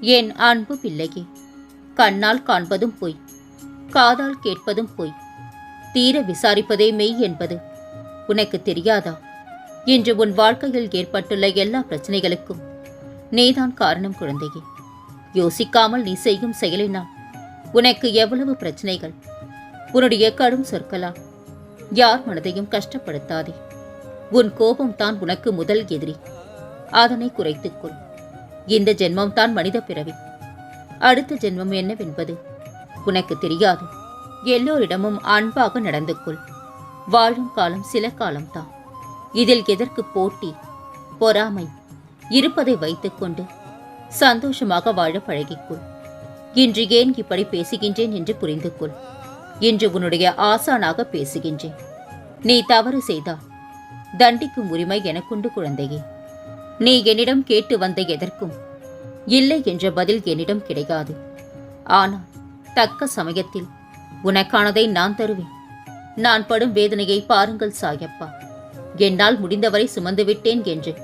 என் அன்பு பிள்ளையே? கண்ணால் காண்பதும் பொய் காதால் கேட்பதும் பொய். தீர விசாரிப்பதே மெய் என்பது. உனக்கு தெரியாதா? இன்று உன் வாழ்க்கையில் ஏற்பட்டுள்ள எல்லா பிரச்சனைகளுக்கும் நீதான் காரணம் குழந்தையே. யோசிக்காமல் நீ செய்யும் செயலினால் உனக்கு எவ்வளவு பிரச்சனைகள்? உன்னுடைய கடும் சொற்களால் யார் மனதையும் கஷ்டப்படுத்தாதே. உன் கோபம் தான் உனக்கு முதல் எதிரி. அதனை குறைத்துக்கொள் இந்த ஜென்மம் தான் மனித பிறவி. அடுத்த ஜென்மம் என்னவென்பது? உனக்கு தெரியாது. எல்லோரிடமும் அன்பாக நடந்து கொள். வாழும் காலம் சில காலம்தான். இதில் எதற்கு போட்டி? பொறாமை. இருப்பதை வைத்துக்கொண்டு சந்தோஷமாக வாழ பழகிக்கொள். இன்று ஏன் இப்படி பேசுகின்றேன் என்று புரிந்து கொள். இன்று உன்னுடைய ஆசானாக பேசுகின்றேன். நீ தவறு செய்தால் தண்டிக்கும் உரிமை எனக்குண்டு குழந்தையே. நீ என்னிடம் கேட்டு வந்த எதற்கும் இல்லை என்ற பதில் என்னிடம் கிடையாது. ஆனால் தக்க சமயத்தில் உனக்கானதை நான் தருவேன். நான் படும் வேதனையை பாருங்கள் சாயப்பா. என்னால் முடிந்தவரை சுமந்து விட்டேன் என்று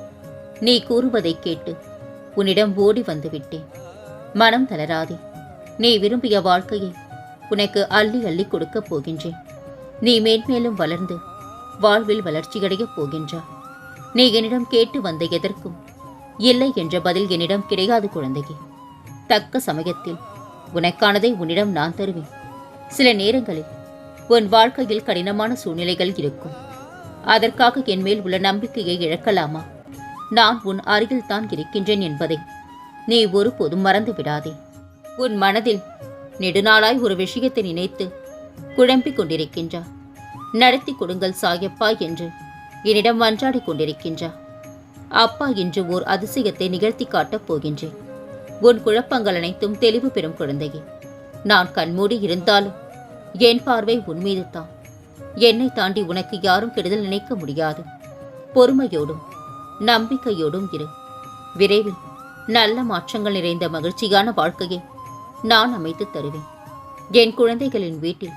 நீ கூறுவதை கேட்டு உன்னிடம் ஓடி வந்து விட்டேன். மனம் தளராதே. நீ விரும்பிய வாழ்க்கையை உனக்கு அள்ளி அள்ளி கொடுக்கப் போகின்றேன். நீ மேன்மேலும் வளர்ந்து வாழ்வில் வளர்ச்சியடையப் போகின்றாய். நீ என்னிடம் கேட்டு வந்த எதற்கும் இல்லை என்ற பதில் என்னிடம் கிடையாது குழந்தையே. தக்க சமயத்தில் உனக்கானதை உன்னிடம் நான் தருவேன். சில நேரங்களில் உன் வாழ்க்கையில் கடினமான சூழ்நிலைகள் இருக்கும். அதற்காக என் மேல் உள்ள நம்பிக்கையை இழக்கலாமா? நான் உன் அருகில் தான் இருக்கின்றேன் என்பதை நீ ஒருபோதும் மறந்து விடாதே. உன் மனதில் நெடுநாளாய் ஒரு விஷயத்தை நினைத்து குழம்பிக் கொண்டிருக்கின்றா. நடத்தி கொடுங்கள் சாயப்பா என்று என்னிடம் மன்றாடிக் கொண்டிருக்கின்றா அப்பா இன்று ஓர் அதிசயத்தை நிகழ்த்தி காட்டப் போகின்றேன். உன் குழப்பங்கள் அனைத்தும் தெளிவு பெறும் குழந்தையே. நான் கண்மூடி இருந்தாலும் என் பார்வை உன்மீது தான். என்னை தாண்டி உனக்கு யாரும் கெடுதல் நினைக்க முடியாது. பொறுமையோடும் நம்பிக்கையோடும் இரு. விரைவில் நல்ல மாற்றங்கள் நிறைந்த மகிழ்ச்சியான வாழ்க்கையை நான் அமைத்து தருவேன். என் குழந்தைகளின் வீட்டில்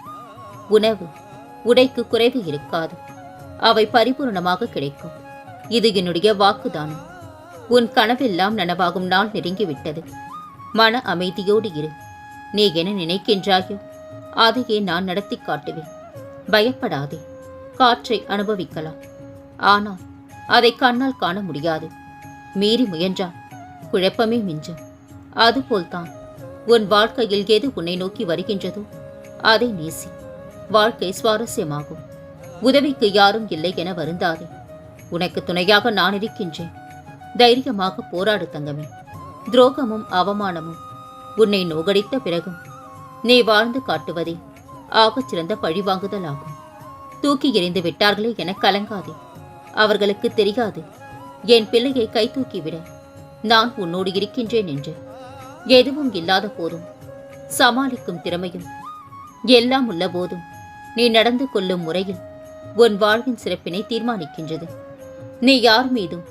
உணவு உடைக்கு குறைவு இருக்காது. அவை பரிபூரணமாக கிடைக்கும். இது என்னுடைய வாக்குதானம். உன் கனவெல்லாம் நனவாகும் நாள் நெருங்கிவிட்டது. மன அமைதியோடு இரு. நீ என்ன நினைக்கின்றாயோ அதையே நான் நடத்தி காட்டுவேன். பயப்படாதே. காற்றை அனுபவிக்கலாம். ஆனால் அதை கண்ணால் காண முடியாது. மீறி முயன்றால் குழப்பமே மிஞ்சும். அதுபோல்தான். உன் வாழ்க்கையில் எது உன்னை நோக்கி வருகின்றதோ அதை நேசி. வாழ்க்கை சுவாரஸ்யமாகும். உதவிக்கு யாரும் இல்லை என வருந்தாதே. உனக்கு துணையாக நான் இருக்கின்றேன். தைரியமாக போராடு தங்கமே. துரோகமும் அவமானமும் உன்னை நோகடித்த பிறகும் நீ வாழ்ந்து காட்டுவதே ஆகச் சிறந்த பழிவாங்குதல் ஆகும் தூக்கி எறிந்து விட்டார்களே என கலங்காதே. அவர்களுக்கு தெரியாது என் பிள்ளையை கை தூக்கிவிட நான் உன்னோடு இருக்கின்றேன் என்று. எதுவும் இல்லாத போதும் சமாளிக்கும் திறமையும் எல்லாம் உள்ள போதும் நீ நடந்து கொள்ளும் முறையில் உன் வாழ்வின் சிறப்பினை தீர்மானிக்கின்றது. நீ யார் மீதும்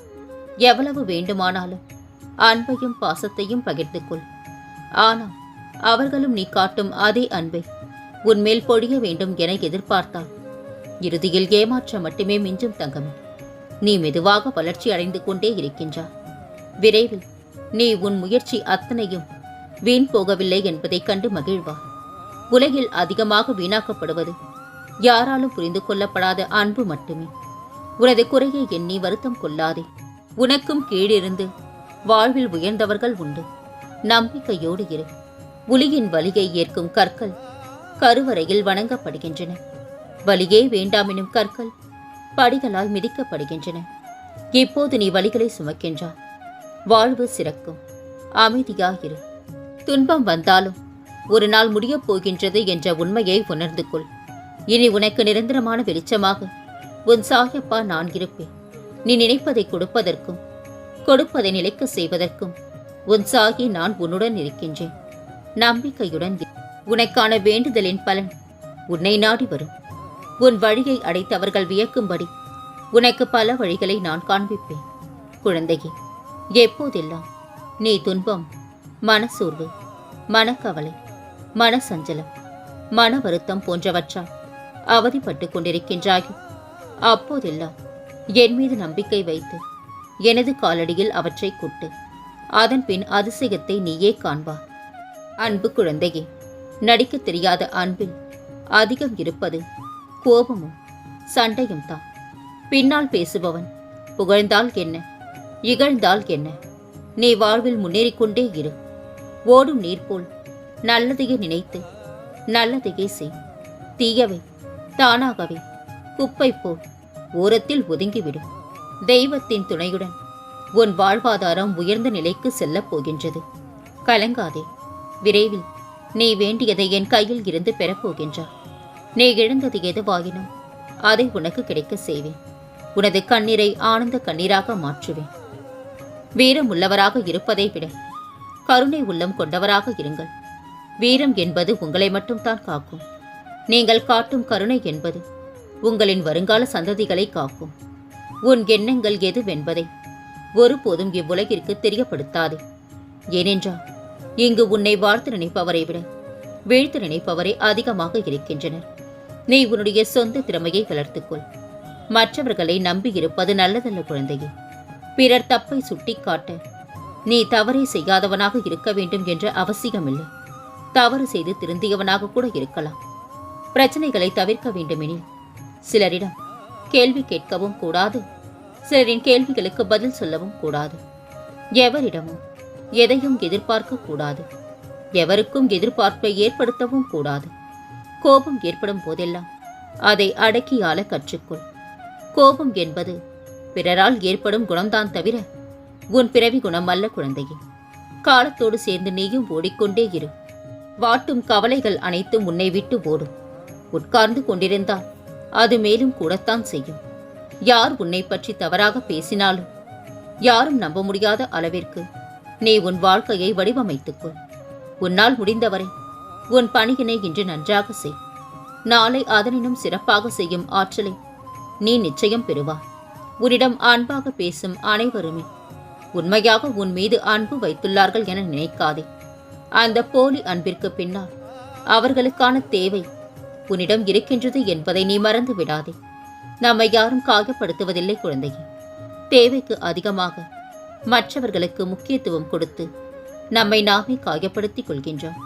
எவ்வளவு வேண்டுமானாலும் அன்பையும் பாசத்தையும் பகிர்ந்து கொள் ஆனால் அவர்களும் நீ காட்டும் அதே அன்பை உன்மேல் பொழிய வேண்டும் என எதிர்பார்த்தால் இறுதியில் ஏமாற்றம் மட்டுமே மிஞ்சும் தங்கமே. நீ மெதுவாக வளர்ச்சி அடைந்து கொண்டே இருக்கின்றாய். விரைவில் நீ உன் முயற்சி அத்தனையும் வீண் போகவில்லை என்பதைக் கண்டு மகிழ்வார் உலகில் அதிகமாக வீணாக்கப்படுவது யாராலும் புரிந்து கொள்ளப்படாத அன்பு மட்டுமே. உனது குறையை எண்ணி வருத்தம் கொள்ளாதே. உனக்கும் கீழிருந்து வாழ்வில் உயர்ந்தவர்கள் உண்டு. நம்பிக்கையோடு இரு. புலியின் வலியை ஏற்கும் கற்கள் கருவறையில் வணங்கப்படுகின்றன. வலியே வேண்டாமெனும் கற்கள் படிகளால் மிதிக்கப்படுகின்றன. இப்போது நீ வலிகளை சுமக்கின்றாய். வாழ்வு சிறக்கும். அமைதியாயிரு. துன்பம் வந்தாலும் ஒரு நாள் முடியப் போகின்றது என்ற உண்மையை உணர்ந்து கொள். இனி உனக்கு நிரந்தரமான வெளிச்சமாக. உன் சாயப்பா நான் இருப்பேன். நீ நினைப்பதை கொடுப்பதற்கும் கொடுப்பதை நிலைக்க செய்வதற்கும் உன் சாகி நான் உன்னுடன் இருக்கின்றேன். நம்பிக்கையுடன் உனக்கான வேண்டுதலின் பலன் உன்னை நாடி வரும். உன் வழியை அடைத்தவர்கள் வியக்கும்படி உனக்கு பல வழிகளை நான் காண்பிப்பேன். குழந்தையே எப்போதெல்லாம் நீ துன்பம் மனசோர்வு மனக்கவலை மனசஞ்சலம் மன வருத்தம் போன்றவற்றால் அவதிப்பட்டுக் கொண்டிருக்கின்றாய்? அப்போதெல்லாம் என் மீது நம்பிக்கை வைத்து எனது காலடியில் அவற்றை கொட்டு. அதன் பின் அதிசயத்தை நீயே காண்பார் அன்பு குழந்தையே நடிக்க தெரியாத அன்பில் அதிகம் இருப்பது கோபமும் சண்டையும் தான். பின்னால் பேசுபவன் புகழ்ந்தால் என்ன? இகழ்ந்தால் என்ன? நீ வாழ்வில் முன்னேறிக் கொண்டே இரு. ஓடும் நீர் போல் நல்லதையே நினைத்து நல்லதையே செய். தீயவை தானாகவே குப்பை போல் ஓரத்தில் ஒதுங்கிவிடும் தெய்வத்தின் துணையுடன் உன் வாழ்வாதாரம் உயர்ந்த நிலைக்கு செல்லப் போகின்றது. கலங்காதே விரைவில் நீ வேண்டியதை என் கையில் இருந்து பெறப்போகின்றாய் நீ இழந்தது எதுவாயினும் அதை உனக்கு கிடைக்க செய்வேன். உனது கண்ணீரை ஆனந்த கண்ணீராக மாற்றுவேன். வீரம் உள்ளவராக இருப்பதை விட கருணை உள்ளம் கொண்டவராக இருங்கள். வீரம் என்பது உங்களை மட்டும்தான் காக்கும். நீங்கள் காட்டும் கருணை என்பது உங்களின் வருங்கால சந்ததிகளை காக்கும். உன் எண்ணங்கள் எதுவென்பதை ஒருபோதும் இவ்வுலகிற்கு தெரியப்படுத்தாதே. ஏனென்றால் இங்கு உன்னை வாழ்த்து நினைப்பவரை விட வீழ்த்து நினைப்பவரே அதிகமாக இருக்கின்றனர். நீ உன்னுடைய சொந்த திறமையை வளர்த்துக்கொள் மற்றவர்களை நம்பியிருப்பது நல்லதல்ல குழந்தையே. பிறர் தப்பை சுட்டிக்காட்ட நீ தவறை செய்யாதவனாக இருக்க வேண்டும் என்ற அவசியமில்லை. தவறு செய்து திருந்தியவனாக கூட இருக்கலாம். பிரச்சனைகளை தவிர்க்க வேண்டுமெனில். சிலரிடம் கேள்வி கேட்கவும் கூடாது. சிலரின் கேள்விகளுக்கு பதில் சொல்லவும் கூடாது. எவரிடமும் எதையும் எதிர்பார்க்க கூடாது. எவருக்கும் எதிர்பார்ப்பை ஏற்படுத்தவும் கூடாது. கோபம் ஏற்படும் போதெல்லாம் அதை அடக்கி ஆள கற்றுக்கொள். கோபம் என்பது பிறரால் ஏற்படும் குணம்தான் தவிர உன் பிறவி குணம் அல்ல குழந்தையே. காலத்தோடு சேர்ந்து நீயும் ஓடிக்கொண்டே இரு. வாட்டும் கவலைகள் அனைத்தும் உன்னை விட்டு ஓடும். உட்கார்ந்து கொண்டிருந்தால் அது மேலும் கூடத்தான் செய்யும். யார் உன்னை பற்றி தவறாக பேசினாலும் யாரும் நம்ப முடியாத அளவிற்கு நீ உன் வாழ்க்கையை வடிவமைத்துக்கொள். உன்னால் முடிந்தவரை உன் பணியினை இன்று நன்றாக செய். நாளை அதனினும் சிறப்பாக செய்யும் ஆற்றலை நீ நிச்சயம் பெறுவாய். உன்னிடம் அன்பாக பேசும் அனைவருமே உண்மையாக உன் மீது அன்பு வைத்துள்ளார்கள் என நினைக்காதே. அந்த போலி அன்பிற்கு பின்னால் அவர்களுக்கான தேவை உன்னிடம் இருக்கின்றது என்பதை நீ மறந்து விடாதே. நம்மை யாரும் காயப்படுத்துவதில்லை குழந்தையே. தேவைக்கு அதிகமாக மற்றவர்களுக்கு முக்கியத்துவம் கொடுத்து நம்மை நாமே காயப்படுத்திக் கொள்கின்றோம்.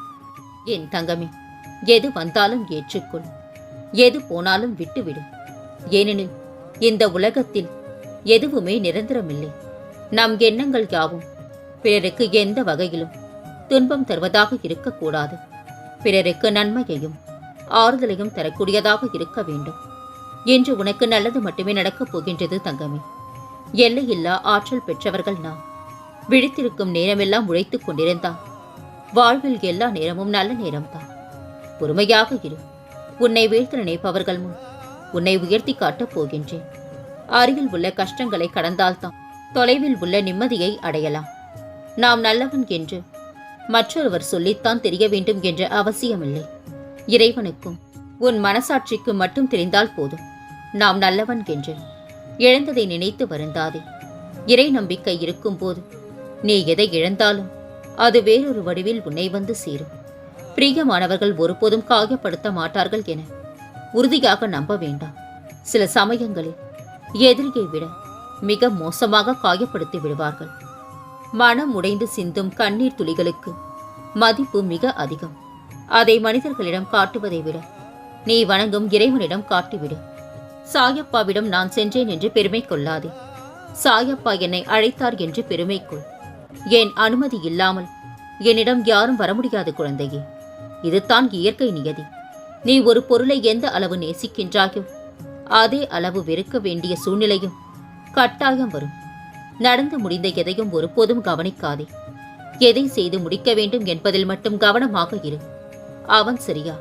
என் தங்கமே எது வந்தாலும் ஏற்றுக்கொள். எது போனாலும் விட்டுவிடு. ஏனெனில் இந்த உலகத்தில் எதுவுமே நிரந்தரமில்லை. நம் எண்ணங்கள் யாவும் பிறருக்கு எந்த வகையிலும் துன்பம் தருவதாக இருக்கக்கூடாது. பிறருக்கு நன்மையையும் ஆறுதலையும் தரக்கூடியதாக இருக்க வேண்டும். என்று உனக்கு நல்லது மட்டுமே நடக்கப் போகின்றது தங்கமே. எல்லையில்லா ஆற்றல் பெற்றவர்கள் நாம் விழித்திருக்கும் நேரமெல்லாம் உழைத்துக் கொண்டிருந்தால் வாழ்வில் எல்லா நேரமும் நல்ல நேரம்தான். பொறுமையாக இரு. உன்னை வீழ்த்த நினைப்பவர்கள் முன் உன்னை உயர்த்தி காட்டப் போகின்றேன். அருகில் உள்ள கஷ்டங்களை கடந்தால்தான் தொலைவில் உள்ள நிம்மதியை அடையலாம். நாம் நல்லவன் என்று மற்றொருவர் சொல்லித்தான் தெரிய வேண்டும் என்ற அவசியமில்லை. இறைவனுக்கும் உன் மனசாட்சிக்கு மட்டும் தெரிந்தால் போதும். நாம் நல்லவன் என்று இழந்ததை நினைத்து வருந்தாதே. இறை நம்பிக்கை இருக்கும்போது நீ எதை இழந்தாலும் அது வேறொரு வடிவில் உன்னை வந்து சேரும். பிரியமானவர்கள் ஒருபோதும் காயப்படுத்த மாட்டார்கள் என உறுதியாக நம்ப வேண்டாம். சில சமயங்களில் எதிரியை விட மிக மோசமாக காயப்படுத்தி விடுவார்கள். மனம் உடைந்து சிந்தும் கண்ணீர் துளிகளுக்கு மதிப்பு மிக அதிகம். அதை மனிதர்களிடம் காட்டுவதை விட நீ வணங்கும் இறைவனிடம் காட்டிவிடு. சாயப்பாவிடம் நான் சென்றேன் என்று பெருமை கொள்ளாதே. சாயப்பா என்னை அழைத்தார் என்று பெருமை கொள். என் அனுமதி இல்லாமல் என்னிடம் யாரும் வர முடியாது குழந்தையே. இதுதான் இயற்கை நியதி. நீ ஒரு பொருளை எந்த அளவு நேசிக்கின்றாயோ அதே அளவு வெறுக்க வேண்டிய சூழ்நிலையும் கட்டாயம் வரும். நடந்து முடிந்த எதையும் ஒருபோதும் கவனிக்காதே. எதை செய்து முடிக்க வேண்டும் என்பதில் மட்டும் கவனமாக இரு. அவன் சரியா?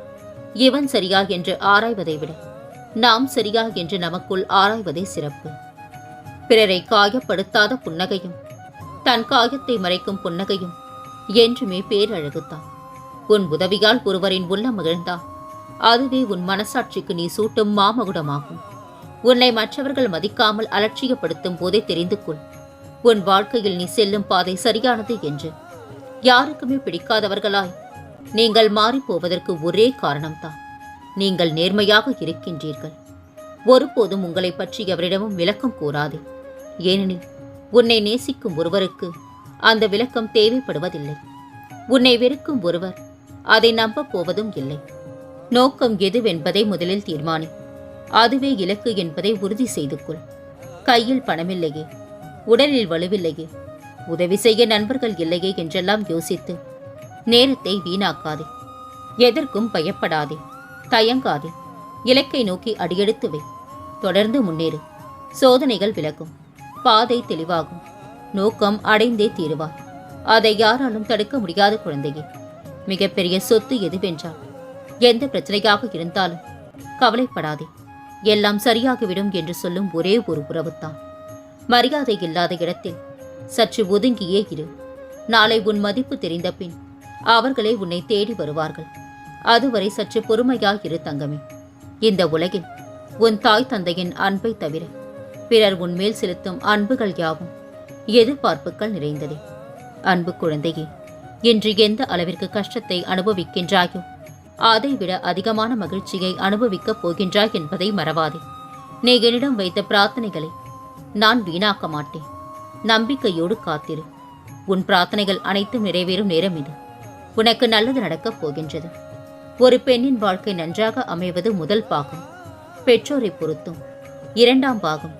இவன் சரியா என்று ஆராய்வதை விட நாம் சரியா என்று நமக்குள் ஆராய்வதே சிறப்பு. பிறரை காயப்படுத்தாத புன்னகையும் தன் காயத்தை மறைக்கும் புன்னகையும் என்றுமே பேரழகுத்தான். உன் உதவியால் ஒருவரின் உள்ளம் மகிழ்ந்தால் அதுவே உன் மனசாட்சிக்கு நீ சூட்டும் மாமகுடமாகும். உன்னை மற்றவர்கள் மதிக்காமல் அலட்சியப்படுத்தும் போதே தெரிந்து கொள். உன் வாழ்க்கையில் நீ செல்லும் பாதை சரியானது என்று. யாருக்குமே பிடிக்காதவர்களாய் நீங்கள் மாறிப்போவதற்கு ஒரே காரணம்தான். நீங்கள் நேர்மையாக இருக்கின்றீர்கள். ஒருபோதும் உங்களை பற்றி எவரிடமும் விளக்கம் கூறாதே. ஏனெனில் உன்னை நேசிக்கும் ஒருவருக்கு அந்த விளக்கம் தேவைப்படுவதில்லை. உன்னை வெறுக்கும் ஒருவர் அதை நம்பப் போவதும் இல்லை. நோக்கம் எதுவென்பதை முதலில் தீர்மானி. அதுவே இலக்கு என்பதை உறுதி செய்து கொள். கையில் பணமில்லையே. உடலில் வலுவில்லையே. உதவி செய்ய நண்பர்கள் இல்லையே என்றெல்லாம் யோசித்து நேரத்தை வீணாக்காதே. எதற்கும் பயப்படாதே. தயங்காதே. இலக்கை நோக்கி அடியெடுத்து வை. தொடர்ந்து முன்னேறு. சோதனைகள் விலகும். பாதை தெளிவாகும். நோக்கம் அடைந்தே தீருவார் அதை யாராலும் தடுக்க முடியாத குழந்தையே. மிகப்பெரிய சொத்து எதுவென்றால் எந்த பிரச்சனையாக இருந்தாலும் கவலைப்படாதே. எல்லாம் சரியாகிவிடும் என்று சொல்லும் ஒரே ஒரு உறவுத்தான். மரியாதை இல்லாத இடத்தில் சற்று ஒதுங்கியே இரு. நாளை உன் மதிப்பு தெரிந்த பின் அவர்களே உன்னை தேடி வருவார்கள். அதுவரை சற்று பொறுமையாயிரு தங்கமே. இந்த உலகில் உன் தாய் தந்தையின் அன்பை தவிர பிறர் உன்மேல் செலுத்தும் அன்புகள் யாவும் எதிர்பார்ப்புகள் நிறைந்ததே. அன்பு குழந்தையே இன்று எந்த அளவிற்கு கஷ்டத்தை அனுபவிக்கின்றாயோ அதைவிட அதிகமான மகிழ்ச்சியை அனுபவிக்கப் போகின்றாய் என்பதை மறவாதே. நீ என்னிடம் வைத்த பிரார்த்தனைகளை நான் வீணாக்க மாட்டேன். நம்பிக்கையோடு காத்திரு. உன் பிரார்த்தனைகள் அனைத்தும் நிறைவேறும் நேரம் இது. உனக்கு நல்லது நடக்கப் போகின்றது. ஒரு பெண்ணின் வாழ்க்கை நன்றாக அமைவது முதல் பாகம். பெற்றோரை பொறுத்தும் இரண்டாம் பாகம்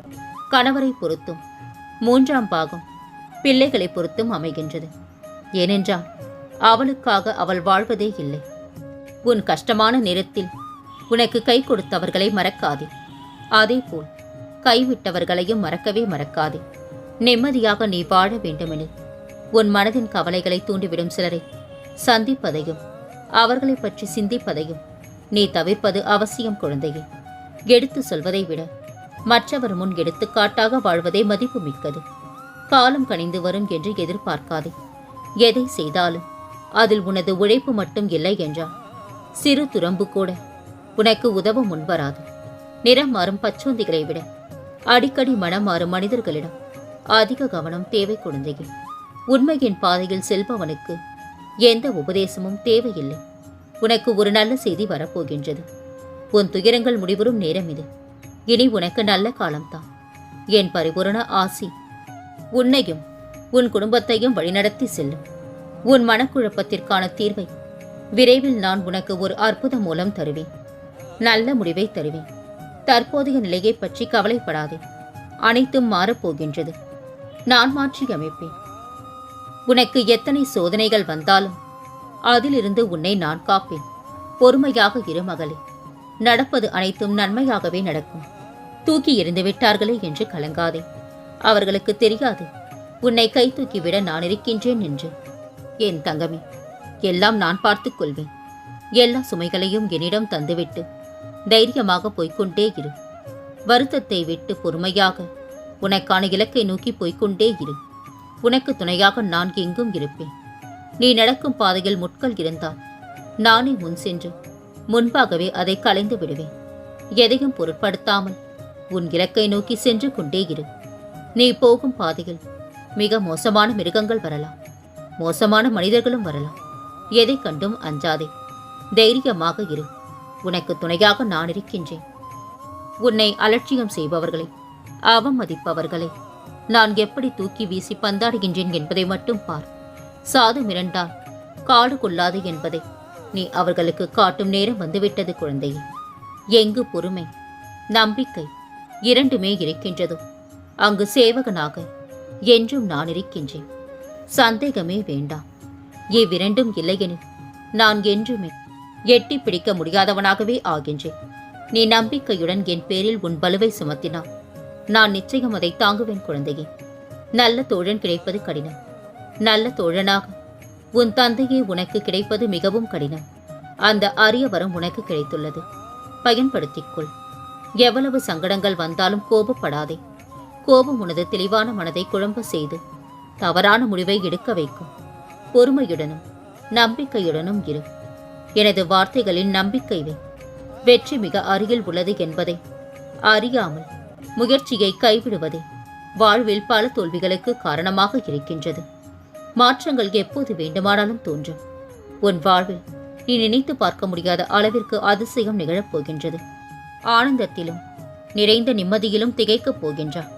கணவரை பொறுத்தும் மூன்றாம் பாகம் பிள்ளைகளை பொறுத்தும் அமைகின்றது. ஏனென்றால் அவளுக்காக அவள் வாழ்வதே இல்லை. உன் கஷ்டமான நேரத்தில் உனக்கு கை கொடுத்தவர்களை மறக்காதே. அதேபோல் கைவிட்டவர்களையும் மறக்கவே மறக்காதே. நிம்மதியாக நீ வாழ வேண்டுமெனில் உன் மனதின் கவலைகளை தூண்டிவிடும் சிலரை சந்திப்பதையும் அவர்களை பற்றி சிந்திப்பதையும் நீ தவிர்ப்பது அவசியம் குழந்தையே. எடுத்து சொல்வதை விட மற்றவர் முன் எடுத்துக்காட்டாக வாழ்வதே மதிப்பு மிக்கது. காலம் கனிந்து வரும் என்று எதிர்பார்க்காதே. எதை செய்தாலும் அதில் உனது உழைப்பு மட்டும் இல்லை என்றால் சிறு துரம்பு கூட உனக்கு உதவ முன்வராது நிறம் மாறும் பச்சோந்திகளை விட அடிக்கடி மனம் மாறும் மனிதர்களிடம் அதிக கவனம் தேவை குழந்தைகள் உண்மையின் பாதையில் செல்பவனுக்கு எந்த உபதேசமும் தேவையில்லை. உனக்கு ஒரு நல்ல செய்தி வரப்போகின்றது. உன் துயரங்கள் முடிவரும் நேரம் இது. இனி உனக்கு நல்ல காலம்தான். என் பரிபூரண ஆசி உன்னையும் உன் குடும்பத்தையும் வழிநடத்தி செல்லும். உன் மனக்குழப்பத்திற்கான தீர்வை விரைவில் நான் உனக்கு ஒரு அற்புதம் மூலம் தருவேன். நல்ல முடிவை தருவேன். தற்போதைய நிலையை பற்றி கவலைப்படாதே. அனைத்தும் மாறப்போகின்றது. நான் மாற்றி அமைப்பேன். உனக்கு எத்தனை சோதனைகள் வந்தாலும் அதிலிருந்து உன்னை நான் காப்பேன். பொறுமையாக இரு மகளே. நடப்பது அனைத்தும் நன்மையாகவே நடக்கும். தூக்கி எறிந்து விட்டார்களே என்று கலங்காதே. அவர்களுக்கு தெரியாது உன்னை கை தூக்கிவிட நான் இருக்கின்றேன் என்று. என் தங்கமே எல்லாம் நான் பார்த்துக் கொள்வேன். எல்லா சுமைகளையும் என்னிடம் தந்துவிட்டு தைரியமாக போய்கொண்டே இரு. வருத்தத்தை விட்டு பொறுமையாக உனக்கான இலக்கை நோக்கி போய்கொண்டே இரு. உனக்கு துணையாக நான் எங்கும் இருப்பேன். நீ நடக்கும் பாதையில் முட்கள் இருந்தால் நானே முன் சென்று முன்பாகவே அதை களைந்து விடுவேன். எதையும் பொருட்படுத்தாமல் உன் இலக்கை நோக்கி சென்று கொண்டே இரு. நீ போகும் பாதையில் மிக மோசமான மிருகங்கள் வரலாம். மோசமான மனிதர்களும் வரலாம். எதை கண்டும் அஞ்சாதே. தைரியமாக இரு. உனக்கு துணையாக நான் இருக்கின்றேன். உன்னை அலட்சியம் செய்பவர்களை அவமதிப்பவர்களை நான் எப்படி தூக்கி வீசி பந்தாடுகின்றேன் என்பதை மட்டும் பார். சாது மிரண்டால் காடு கொள்ளாது என்பதை. நீ அவர்களுக்கு காட்டும் நேரம் வந்துவிட்டது குழந்தையே. எங்கு பொறுமை? நம்பிக்கை இரண்டுமே இருக்கின்றதோ. அங்கு சேவகனாக என்றும் நான் இருக்கின்றேன். சந்தேகமே வேண்டாம். இவ்விரண்டும் இல்லையெனில் நான் என்றுமே எட்டி பிடிக்க முடியாதவனாகவே ஆகின்றேன். நீ நம்பிக்கையுடன் என் பேரில் உன் பலுவை சுமத்தினான் நான் நிச்சயம் அதை தாங்குவேன் குழந்தையே. நல்ல தோழன் கிடைப்பது கடினம். நல்ல தோழனாக உன் தந்தையே உனக்கு கிடைப்பது மிகவும் கடினம். அந்த அரிய வரம் உனக்கு கிடைத்துள்ளது. பயன்படுத்திக்கொள். எவ்வளவு சங்கடங்கள் வந்தாலும் கோபப்படாதே. கோபம் உனது தெளிவான மனதை குழம்ப செய்து தவறான முடிவை எடுக்க வைக்கும். பொறுமையுடனும் நம்பிக்கையுடனும் இரு. எனது வார்த்தைகளில் நம்பிக்கை வை. வெற்றி மிக அருகில் உள்ளது என்பதை அறியாமல் முயற்சியை கைவிடுவதே வாழ்வில் பல தோல்விகளுக்கு காரணமாக இருக்கின்றது. மாற்றங்கள் எப்போது வேண்டுமானாலும் தோன்றும். உன் வாழ்வில் நீ நினைத்து பார்க்க முடியாத அளவிற்கு அதிசயம் நிகழப் போகின்றது. ஆனந்தத்திலும் நிறைந்த நிம்மதியிலும் திகைக்கப் போகின்றார்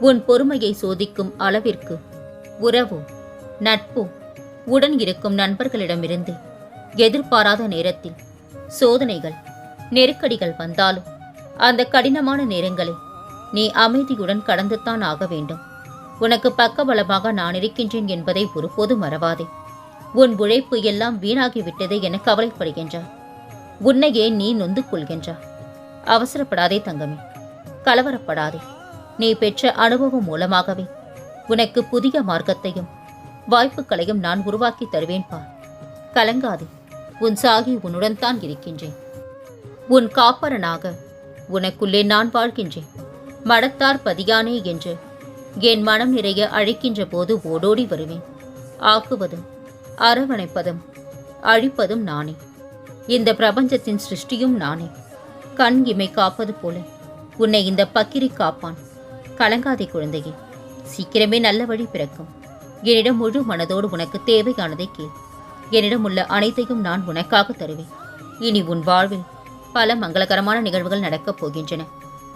உன் பொறுமையை சோதிக்கும் அளவிற்கு உறவோ நட்போ உடன் இருக்கும் நண்பர்களிடமிருந்து எதிர்பாராத நேரத்தில் சோதனைகள் நெருக்கடிகள் வந்தாலும் அந்த கடினமான நேரங்களை நீ அமைதியுடன் கடந்துத்தான் ஆக வேண்டும். உனக்கு பக்கபலமாக நான் இருக்கின்றேன் என்பதை ஒருபோது மறவாதே. உன் உழைப்பு எல்லாம் வீணாகிவிட்டதே என கவலைப்படுகின்றார் உன்னையே நீ நொந்து கொள்கின்றார் அவசரப்படாதே தங்கமே. கலவரப்படாதே. நீ பெற்ற அனுபவம் மூலமாகவே உனக்கு புதிய மார்க்கத்தையும் வாய்ப்புகளையும் நான் உருவாக்கி தருவேன் பார். கலங்காதே. உன் சாகி உன்னுடன் தான் இருக்கின்றேன். உன் காப்பரனாக உனக்குள்ளே நான் வாழ்கின்றேன். மடத்தார் பதியானே என்று. என் மனம் நிறைய அழைக்கின்ற போது ஓடோடி வருவேன். ஆக்குவதும் அரவணைப்பதும் அழிப்பதும் நானே. இந்த பிரபஞ்சத்தின் சிருஷ்டியும் நானே. கண் இமை காப்பது போல உன்னை இந்த பக்கிரி காப்பான். கலங்காதே குழந்தையே சீக்கிரமே நல்ல வழி பிறக்கும். என்னிடம் முழு மனதோடு உனக்கு தேவையானதை கேள். என்னிடம் உள்ள அனைத்தையும் நான் உனக்காக தருவேன். இனி உன் வாழ்வில் பல மங்களகரமான நிகழ்வுகள் நடக்கப் போகின்றன.